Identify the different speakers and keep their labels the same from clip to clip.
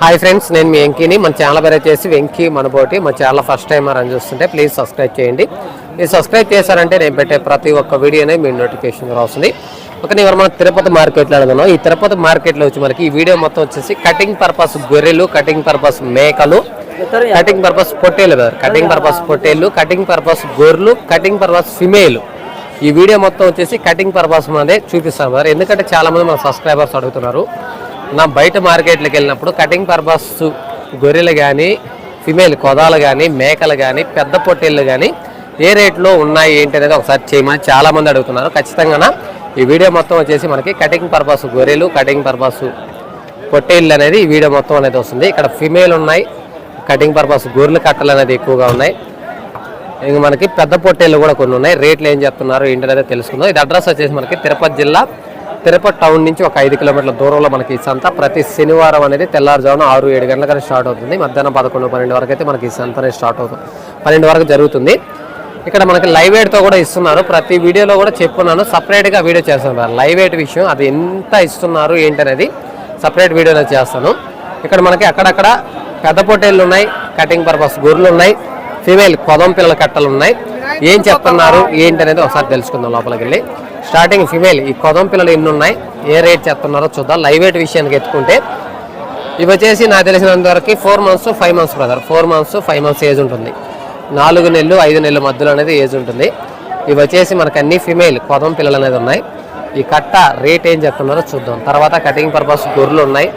Speaker 1: Hi friends నేను మీ వెంకీని. మన channel పేరు వచ్చేసి వెంకీ మనబోటి. మా ఛానల్ ఫస్ట్ టైం అని చూస్తుంటే ప్లీజ్ సబ్స్క్రైబ్ చేయండి. మీరు సబ్స్క్రైబ్ చేశారంటే నేను పెట్టే ప్రతి ఒక్క వీడియోనే మీ నోటిఫికేషన్ వస్తుంది. ఒక నేను మనం తిరుపతి మార్కెట్లో అడుగున్నాం ఈ తిరుపతి మార్కెట్లో వచ్చి మనకి ఈ వీడియో మొత్తం వచ్చేసి కటింగ్ పర్పస్ గొర్రెలు కటింగ్ పర్పస్ మేకలు కటింగ్ పర్పస్ పొట్టేలు కదా. కటింగ్ పర్పస్ పొట్టేళ్ళు కటింగ్ పర్పస్ గొర్రెలు కటింగ్ పర్పస్ ఫిమేల్ ఈ వీడియో మొత్తం వచ్చేసి కటింగ్ పర్పస్ మాదే చూపిస్తాను సార్ ఎందుకంటే చాలా మంది మన సబ్స్క్రైబర్స్ అడుగుతున్నారు. నా బయట మార్కెట్లకు వెళ్ళినప్పుడు కటింగ్ పర్పస్ గొర్రెలు కానీ ఫిమేల్ కొదాలు కానీ మేకలు కానీ పెద్ద పొట్టేళ్ళు కానీ ఏ రేట్లో ఉన్నాయి ఏంటి అనేది ఒకసారి చేయమని చాలామంది అడుగుతున్నారు. ఖచ్చితంగా ఈ వీడియో మొత్తం వచ్చేసి మనకి కటింగ్ పర్పస్ గొర్రెలు కటింగ్ పర్పస్ పొట్టేళ్ళు అనేది ఈ వీడియో మొత్తం అనేది వస్తుంది. ఇక్కడ ఫిమేల్ ఉన్నాయి కటింగ్ పర్పస్ గొర్రెలు కట్టలు అనేది ఎక్కువగా ఉన్నాయి. ఇంక మనకి పెద్ద పొట్టేళ్ళు కూడా కొన్ని ఉన్నాయి. రేట్లు ఏం చెప్తున్నారు ఏంటనేది తెలుసుకుందాం. ఇది అడ్రస్ వచ్చేసి మనకి తిరుపతి జిల్లా తిరుపతి టౌన్ నుంచి ఒక ఐదు కిలోమీటర్ల దూరంలో మనకి ఈ సంత. ప్రతి శనివారం అనేది తెల్లారుజామున ఆరు ఏడు గంటల స్టార్ట్ అవుతుంది. మధ్యాహ్నం పదకొండు పన్నెండు వరకు అయితే మనకి ఈ సంత అనేది స్టార్ట్ అవుతుంది. పన్నెండు వరకు జరుగుతుంది. ఇక్కడ మనకి లైవ్ ఎయిట్తో కూడా ఇస్తున్నారు. ప్రతి వీడియోలో కూడా చెప్పున్నాను. సపరేట్గా వీడియో చేస్తున్నారు లైవ్ ఎయిట్ విషయం అది ఎంత ఇస్తున్నారు ఏంటనేది సపరేట్ వీడియోలో చేస్తాను. ఇక్కడ మనకి అక్కడక్కడ పెద్ద పొట్టేళ్ళు ఉన్నాయి కటింగ్ పర్పస్ గొర్రెలు ఉన్నాయి ఫీమేల్ కొదం పిల్లల కట్టలు ఉన్నాయి. ఏం చెప్తున్నారు ఏంటనేది ఒకసారి తెలుసుకుందాం లోపలికి వెళ్ళి స్టార్టింగ్ ఫీమేల్. ఈ కొదం పిల్లలు ఎన్ని ఉన్నాయి ఏ రేట్ చెప్తున్నారో చూద్దాం. లైవ్ వెయిట్ విషయానికి ఎత్తుకుంటే ఇవి వచ్చేసి నాకు తెలిసినంత వరకు four months five months brother four months five months age ఉంటుంది. నాలుగు నెలలు ఐదు నెలల మధ్యలో అనేది ఏజ్ ఉంటుంది. ఇవి వచ్చేసి మనకు అన్ని ఫిమేల్ కొదం పిల్లలు అనేది ఉన్నాయి. ఈ కట్ట రేట్ ఏం చెప్తున్నారో చూద్దాం. తర్వాత కటింగ్ పర్పస్ గొర్రెలు ఉన్నాయి.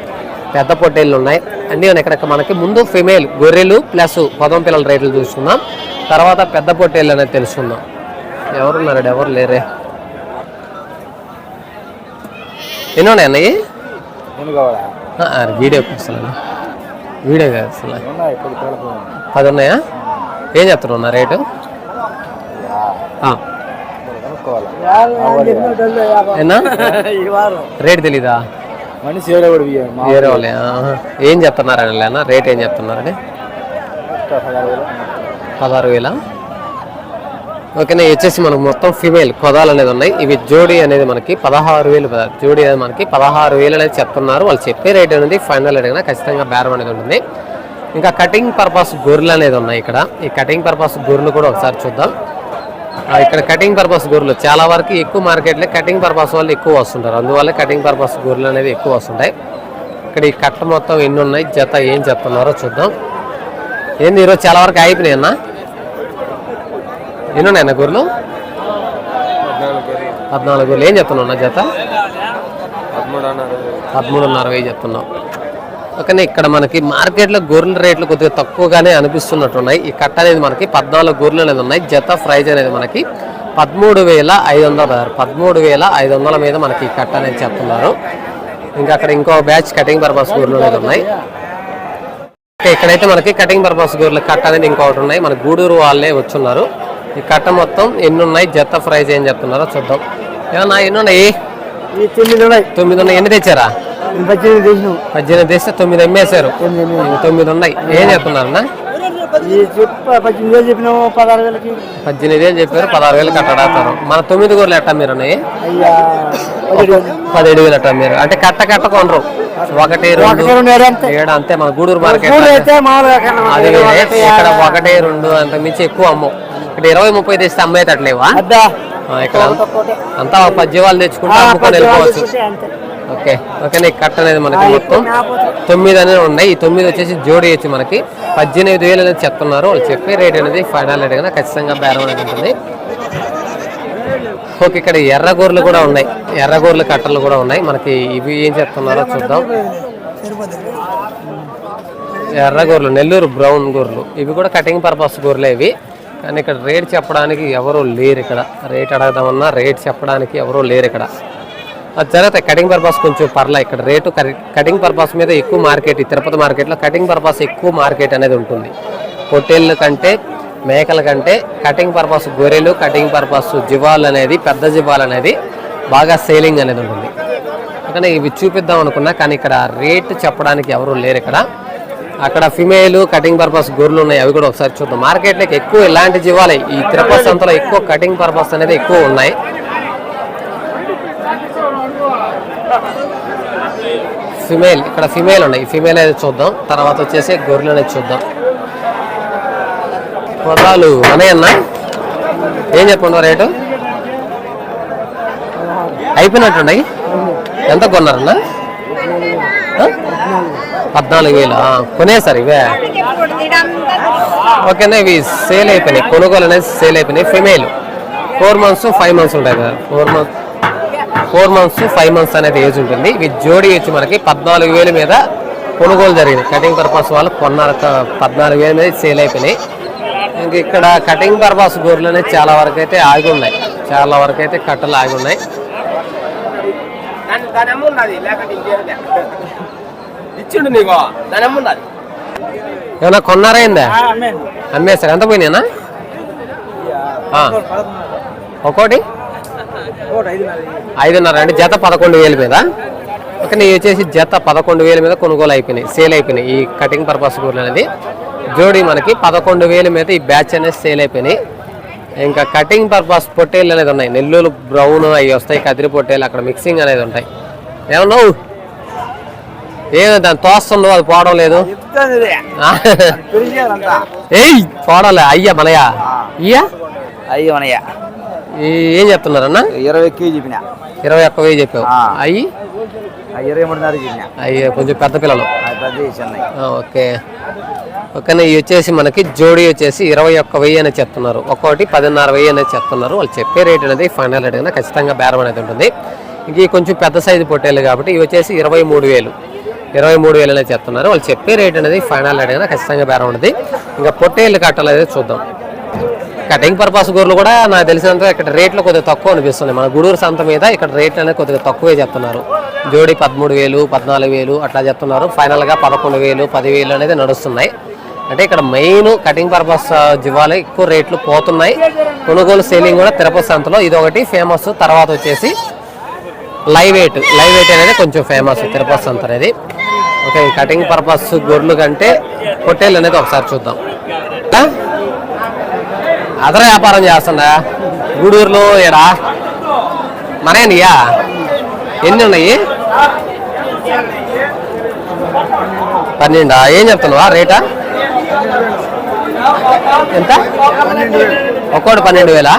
Speaker 1: పెద్ద పొట్టేళ్ళు ఉన్నాయి. అన్నీ ఉన్నాయి. ఇక్కడ మనకి ముందు ఫిమేల్ గొర్రెలు ప్లస్ కొదం పిల్లల రేట్లు చూసుకుందాం. తర్వాత పెద్ద పొట్టేళ్ళు అనేది తెలుసుకుందాం. ఎవరున్నారు ఎవరు లేరే? ఎన్ని ఉన్నాయి అన్నయ్య వీడియో అసలు వీడియో కాదు అసలు. పది ఉన్నాయా? ఏం చెప్తున్నా రేటు? ఆ,
Speaker 2: కొనుక్కోవాలా?
Speaker 1: ఎన్నా రేట్ తెలీదా? వేరే వాళ్ళే. ఏం చెప్తున్నారని లేనా రేట్ ఏం చెప్తున్నారని
Speaker 2: పదహారు వేలు.
Speaker 1: ఓకేనా వచ్చేసి మనకు మొత్తం ఫిమేల్ పదాలు అనేది ఉన్నాయి. ఇవి జోడీ అనేది మనకి పదహారు వేలు జోడీ అనేది మనకి పదహారు వేలు అనేది చెప్తున్నారు. వాళ్ళు చెప్పే రేట్ అనేది ఫైనల్ రేట్ అనేది ఖచ్చితంగా బేరం అనేది ఉంటుంది. ఇంకా కటింగ్ పర్పస్ గొర్రెలు అనేది ఉన్నాయి ఇక్కడ. ఈ కటింగ్ పర్పస్ గొర్రెలు కూడా ఒకసారి చూద్దాం. ఇక్కడ కటింగ్ పర్పస్ గొర్రెలు చాలా వరకు ఎక్కువ మార్కెట్లో కటింగ్ పర్పస్ వాళ్ళు ఎక్కువ వస్తుంటారు. అందువల్ల కటింగ్ పర్పస్ గొర్రెలు అనేది ఎక్కువ వస్తుంటాయి. ఇక్కడ ఈ కట్ట మొత్తం ఎన్ని ఉన్నాయి జత ఏం చెప్తున్నారో చూద్దాం. ఏంది ఈరోజు చాలా వరకు అయిపోయినాయి అన్న? ఎన్ని ఉన్నాయన్న గొర్రెలు? పద్నాలుగు గొర్రెలు. ఏం చెప్తున్నావు అన్న జత? పదమూడున్నర వెయ్యి చెప్తున్నాం ఓకేనే ఇక్కడ మనకి మార్కెట్లో గొర్రెల రేట్లు కొద్దిగా తక్కువగానే అనిపిస్తున్నట్టున్నాయి. ఈ కట్ట అనేది మనకి పద్నాలుగు గొర్రెలు అనేది ఉన్నాయి. జత ప్రైజ్ అనేది మనకి పదమూడు వేల ఐదు వందల పదహారు. పదమూడు వేల ఐదు వందల మీద మనకి ఈ కట్ట అనేది చెప్తున్నారు. ఇంకా అక్కడ ఇంకో బ్యాచ్ కటింగ్ పర్పస్ గొర్రెలు అనేది ఉన్నాయి. ఓకే, ఇక్కడైతే మనకి కటింగ్ పర్పస్ గొర్రెల కట్ట అనేది ఇంకొకటి ఉన్నాయి. మన గూడూరు వాళ్ళే వచ్చున్నారు. ఈ కట్ట మొత్తం ఎన్ని ఉన్నాయి జత ప్రైజ్ ఏం చెప్తున్నారో చూద్దాం. ఏమన్నా ఎన్ని ఉన్నాయి
Speaker 2: తొమ్మిది ఉన్నాయి.
Speaker 1: తొమ్మిది ఉన్నాయి. ఎన్ని తెచ్చారా?
Speaker 2: పద్దెనిమిది
Speaker 1: తెస్తే తొమ్మిది అమ్మేశారు
Speaker 2: తొమ్మిది ఉన్నాయి.
Speaker 1: ఇంక తొమ్మిది ఉన్నాయి. ఏం చెప్తున్నారన్నా?
Speaker 2: పద్దెనిమిది వేలు చెప్పినాము పదహారు వేలకి.
Speaker 1: పద్దెనిమిది వేలు చెప్పారు? పదహారు వేలు కట్టడాతారు మన తొమ్మిది గొర్రెలు ఎట్టా మీరు
Speaker 2: పదిహేడు వేలు.
Speaker 1: ఎట్టా మీరు? అంటే కట్ట కట్ట కొనరు. ఒకటి రెండు
Speaker 2: ఏడు అంతే.
Speaker 1: మన గూడూరు మార్కెట్ అది ఇక్కడ ఒకటి రెండు అంత మించి ఎక్కువ అమ్మవు. ఇక్కడ ఇరవై ముప్పై తెస్తే అమ్మేటట్లేవా? ఇక్కడ అంత- పది జీవాలు తెచ్చుకుంటే అమ్ముకొని వెళ్ళిపోవచ్చు. ఓకే. ఓకే ఈ కట్ట అనేది మనకి మొత్తం. తొమ్మిది అనేది ఉన్నాయి. ఈ తొమ్మిది వచ్చేసి జోడి వచ్చి మనకి. పద్దెనిమిది వేలు అనేది చెప్తున్నారు వాళ్ళు చెప్పే రేట్ అనేది ఫైనల్ రేట్ కదా ఖచ్చితంగా బేరం అనేది ఉంటుంది. ఓకే ఇక్కడ ఎర్రగూరలు కూడా ఉన్నాయి. ఎర్రగూరల కట్టలు కూడా ఉన్నాయి. మనకి ఇవి ఏం చెప్తున్నారో చూద్దాం. ఎర్రగూరలు నెల్లూరు బ్రౌన్ గూరలు. ఇవి కూడా కటింగ్ పర్పస్ గూరలే ఇవి. కానీ ఇక్కడ రేట్ చెప్పడానికి ఎవరూ లేరు ఇక్కడ. రేట్ అడగదామన్నా రేట్ చెప్పడానికి ఎవరూ లేరు ఇక్కడ. అది తర్వాత కటింగ్ పర్పస్ కొంచెం పర్లే ఇక్కడ. రేటు కటింగ్ పర్పస్ మీద ఎక్కువ మార్కెట్ ఈ తిరుపతి మార్కెట్లో కటింగ్ పర్పస్ ఎక్కువ మార్కెట్ అనేది ఉంటుంది. పొట్టేళ్ళ కంటే మేకల కంటే కటింగ్ పర్పస్ గొర్రెలు కటింగ్ పర్పస్ జివాల్ అనేది పెద్ద జివాల్ అనేది బాగా సేలింగ్ అనేది ఉంటుంది. కానీ ఇవి చూపిద్దాం అనుకున్నా కానీ ఇక్కడ రేటు చెప్పడానికి ఎవరు లేరు ఇక్కడ. అక్కడ ఫిమేల్ కటింగ్ పర్పస్ గొర్రెలు ఉన్నాయి అవి కూడా ఒకసారి చూద్దాం. మార్కెట్లోకి ఎక్కువ ఇలాంటి జీవాలే ఈ తిరుపతి సంతలో ఎక్కువ కటింగ్ పర్పస్ అనేది ఎక్కువ ఉన్నాయి. ఫిమేల్ ఇక్కడ ఫిమేల్ ఉన్నాయి. ఫిమేల్ అనేది చూద్దాం. తర్వాత వచ్చేసి గొర్రెలు అనేది చూద్దాం. పొలాలు అన్న? ఏం చెప్పండి రేటు? అయిపోయినట్టున్నాయి ఎంత కొన్నారన్నా? పద్నాలుగు వేలు. కొనేసారు ఇవే. ఓకేనా ఇవి సేల్ అయిపోయినాయి. కొనుగోలు అనేది సేల్ అయిపోయినాయి. Female four months five months ఉంటాయి కదా. Four months four months five months అనేది ఏజ్ ఉంటుంది. ఇవి జోడీ వచ్చి మనకి పద్నాలుగు వేల మీద కొనుగోలు జరిగింది. కటింగ్ పర్పస్ వాళ్ళు కొన్నారు. పద్నాలుగు వేల మీద సేల్ అయిపోయినాయి. ఇంక ఇక్కడ కటింగ్ పర్పస్ గోర్లు అనేది చాలా వరకు అయితే ఆగి ఉన్నాయి. చాలా వరకు అయితే కట్టలు ఆగి ఉన్నాయి.
Speaker 3: దాని దాని అమ్మ ఉన్నది లేకపోతే ఇంకేమిలే ఇచ్చిండు నీకు దాని అమ్మ ఉన్నది
Speaker 1: ఏమన్నా కొన్నారైందా అమ్మేస్తారు ఎంత పోయినాయనా ఆ. ఒక్కోటి? ఐదున్నర. అంటే జత పదకొండు వేల మీద. ఓకే నీ వచ్చేసి జత పదకొండు వేల మీద కొనుగోలు అయిపోయినాయి సేల్ అయిపోయినాయి. ఈ కటింగ్ పర్పస్ గూర్లు అనేది జోడీ మనకి పదకొండు వేల మీద ఈ బ్యాచ్ అనేది సేల్ అయిపోయినాయి. ఇంకా కటింగ్ పర్పస్ పొట్టేళ్ళు అనేది ఉన్నాయి. నెల్లూరు బ్రౌన్ అవి వస్తాయి కదిరి పొట్టేలు అక్కడ మిక్సింగ్ అనేది ఉంటాయి. ఏమన్నావు ఏమో దాన్ని తోస్తుందో అది పోవడం లేదు? ఏయ్ పోవడంలే. అయ్యా మనయా ఇయ్యా?
Speaker 2: అయ్యో
Speaker 1: ఈ- ఏం చెప్తున్నారన్న?
Speaker 2: ఇరవై కేజీ చెప్పిన.
Speaker 1: ఇరవై ఒక్క వెయ్యి చెప్పావు. అయ్యి?
Speaker 2: ఇరవై మూడున్నర
Speaker 1: అయ్యి కొంచెం పెద్ద పిల్లలు. ఓకే. ఓకేనా ఇవి వచ్చేసి మనకి జోడీ వచ్చేసి ఇరవై ఒక్క వెయ్యి అనేది చెప్తున్నారు. ఒక్కోటి పదిన్నర వెయ్యి అనేది చెప్తున్నారు. వాళ్ళు చెప్పే రేట్ అనేది ఫైనల్ రేట్ అయినా ఖచ్చితంగా బేరం అనేది ఉంటుంది. ఇంక కొంచెం పెద్ద సైజు పొట్టేలు కాబట్టి ఇవి వచ్చేసి ఇరవై మూడు వేలు. ఇరవై మూడు వేలు అనేది చెప్తున్నారు. వాళ్ళు చెప్పే రేట్ అనేది ఫైనల్ రేట్ అయినా ఖచ్చితంగా బేరం ఉంటుంది. ఇంకా పొట్టేళ్ళు కట్టాలనేది చూద్దాం. కటింగ్ పర్పస్ గోర్లు కూడా నాకు తెలిసినంత ఇక్కడ రేట్లు కొద్దిగా తక్కువ అనిపిస్తుంది మన గూడూరు సంత మీద ఇక్కడ రేట్లు అనేది కొద్దిగా తక్కువే చెప్తున్నారు. జోడి పదమూడు వేలు పద్నాలుగు వేలు అట్లా చెప్తున్నారు. ఫైనల్గా పదకొండు వేలు పదివేలు అనేది నడుస్తున్నాయి. అంటే ఇక్కడ మెయిన్ కటింగ్ పర్పస్ జివాలు ఎక్కువ రేట్లు పోతున్నాయి. కొనుగోలు సేలింగ్ కూడా తిరుపతి సంతలో ఇది ఒకటి ఫేమస్ తర్వాత వచ్చేసి లైవ్ వెయిట్ లైవ్ వెయిట్ అనేది కొంచెం ఫేమస్ తిరుపతి సంత అనేది. ఓకే ఈ కటింగ్ పర్పస్ గొర్రెలు కంటే పొట్టేళ్ళు అనేది ఒకసారి చూద్దాం. అదర వ్యాపారం చేస్తుందా? గూడూరులో ఏడా మరేనియా? ఎన్ని ఉన్నాయి? పన్నెండా? ఏం చెప్తున్నావా? రేటా? ఎంత? ఒక్కోటి పన్నెండు వేలా?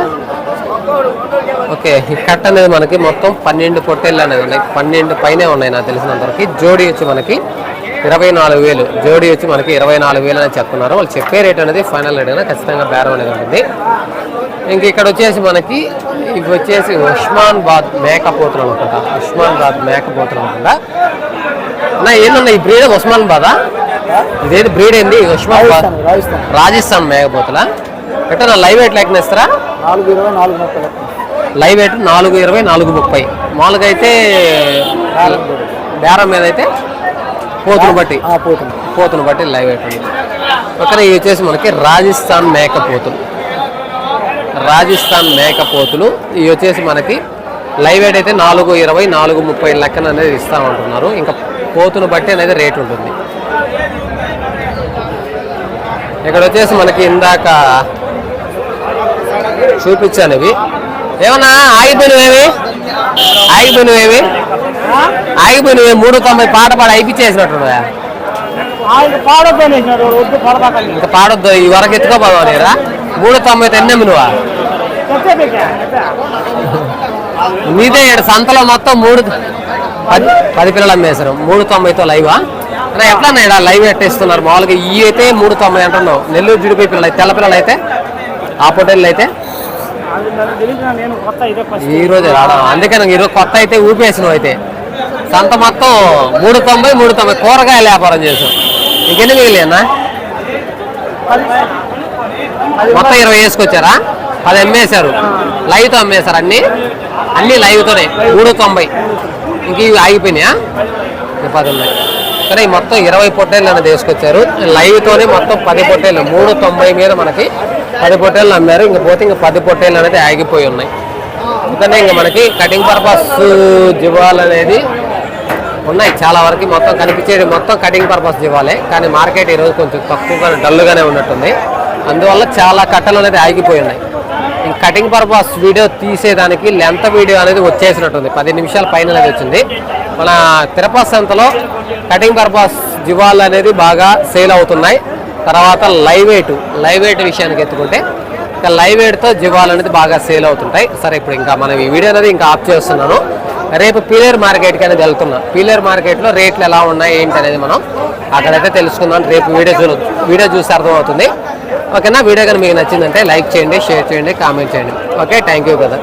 Speaker 1: ఓకే ఈ కట్ అనేది మనకి మొత్తం పన్నెండు పొట్టేళ్ళు అనేది ఉన్నాయి. పన్నెండు పైనే ఉన్నాయి నాకు తెలిసినంతవరకు. జోడీ వచ్చి మనకి ఇరవై నాలుగు వేలు. జోడీ వచ్చి మనకి ఇరవై నాలుగు వేలు అని చెప్తున్నారు. వాళ్ళు చెప్పే రేట్ అనేది ఫైనల్ రేట్ అనేది ఖచ్చితంగా బేరం అనేది ఉంటుంది. ఇంక ఇక్కడ వచ్చేసి మనకి ఇవి వచ్చేసి ఉస్మాన్ బాద్ మేకపోతులు అనుకుంటా. ఉస్మాన్ బాద్ మేకపోతులు అనుకుంటా. అన్న ఏందన్న ఈ బ్రీడ్ ఉస్మాన్ బాదా? ఇదేది బ్రీడ్ ఏంది?
Speaker 2: రాజస్థాన్
Speaker 1: మేకపోతుల ఎట్లా లైవ్ వెయిట్ లెక్కన ఇస్తారా
Speaker 2: నాలుగు ఇరవై నాలుగు ముప్పై.
Speaker 1: లైవ్ వెయిట్ నాలుగు ఇరవై నాలుగు ముప్పై. మామూలుగా అయితే బేరం మీద అయితే పోతును బట్టి. పోతును. బట్టి లైవ్ వెయిట్ ఉంది. ఓకే ఇవి వచ్చేసి మనకి రాజస్థాన్ మేకపోతులు రాజస్థాన్ మేకపోతులు ఇవి వచ్చేసి మనకి లైవ్ వెయిట్ అయితే నాలుగు ఇరవై నాలుగు ముప్పై లెక్కన అనేది ఇస్తా ఉంటున్నారు ఇంకా పోతును బట్టి అనేది రేట్ ఉంటుంది. ఇక్కడ వచ్చేసి మనకి ఇందాక చూపించాను ఇవి. ఏమన్నా ఆగిపోయినవేవి? ఆగిపోయినవేవి? ఆగిపోయినవి మూడు తొంభై పాట పాడి
Speaker 2: పడబాకండి
Speaker 1: ఇంకా పాడొద్దు ఈ వరకు ఎత్తుకోపోదాం నీరా మూడు తొంభై ఎన్నెమ్మి నువ్వా? మీదే ఈడ సంతలో మొత్తం మూడు పది పది పిల్లలు అమ్మేశారు. మూడు తొంభైతో లైవా? అన్నా ఎట్లా ఇక్కడ లైవ్ ఎట్టేస్తున్నారు? మామూలుగా ఈ అయితే మూడు తొంభై అంటున్నావు. నెల్లూరు జుడిపోయి పిల్లలు అయితే తెల్ల పిల్లలు అయితే ఆ పొట్టేళ్ళు అయితే
Speaker 2: నేను
Speaker 1: ఈ రోజు రావడం. అందుకే నాకు ఈరోజు కొత్త అయితే ఊపేసినావు అయితే. సంత మొత్తం మూడు తొంభై మూడు తొంభై కూరగాయల వ్యాపారం చేసాం ఇంకెన్ని మిగిలినా మొత్తం ఇరవై వేసుకొచ్చారా? పది అమ్మేశారు. లైవ్తో అమ్మేశారు అన్ని? అన్ని లైవ్తోనే. మూడు తొంభై. ఇంక ఇవి ఆగిపోయినాయా? పది ఉన్నాయి. కానీ మొత్తం ఇరవై పొట్టేళ్ళు అనేది వేసుకొచ్చారు లైవ్తోనే మొత్తం పది పొట్టేళ్ళు మూడు తొంభై మీద మనకి పది పొట్టేళ్ళు అమ్మారు. ఇంక పోతే ఇంకా పది పొట్టేళ్ళు అనేది ఆగిపోయి ఉన్నాయి. అందుకనే ఇంకా మనకి కటింగ్ పర్పస్ జీవాలు అనేది ఉన్నాయి. చాలా వరకు మొత్తం కనిపించేది మొత్తం కటింగ్ పర్పస్ ఇవ్వాలి కానీ మార్కెట్ ఈరోజు కొంచెం తక్కువగా డల్గానే ఉన్నట్టుంది. అందువల్ల చాలా కట్టలు అనేది ఆగిపోయి ఉన్నాయి. కటింగ్ పర్పస్ వీడియో తీసేదానికి లెంత్ వీడియో అనేది వచ్చేసినట్టుంది. పది నిమిషాల పైన అనేది వచ్చింది. మన తిరుపతి సంతలో కటింగ్ పర్పస్ జివాల్ అనేది బాగా సేల్ అవుతున్నాయి. తర్వాత లైవ్ వెయిట్ లైవ్ వెయిట్ విషయానికి ఎత్తుకుంటే ఇంకా లైవ్ వెయిట్తో జివాల్ అనేది బాగా సేల్ అవుతుంటాయి. సరే ఇప్పుడు ఇంకా మనం ఈ వీడియో అనేది ఇంకా ఆఫ్ చేస్తున్నాను. రేపు పీలేర్ మార్కెట్కి అనేది వెళ్తున్నాం. పీలేర్ మార్కెట్లో రేట్లు ఎలా ఉన్నాయి ఏంటి అనేది మనం అక్కడైతే తెలుసుకుందాం. రేపు వీడియో చూ వీడియో చూసి అర్థమవుతుంది. ఓకేనా? వీడియో కానీ మీకు నచ్చిందంటే లైక్ చేయండి షేర్ చేయండి కామెంట్ చేయండి. ఓకే థ్యాంక్ యూ కదా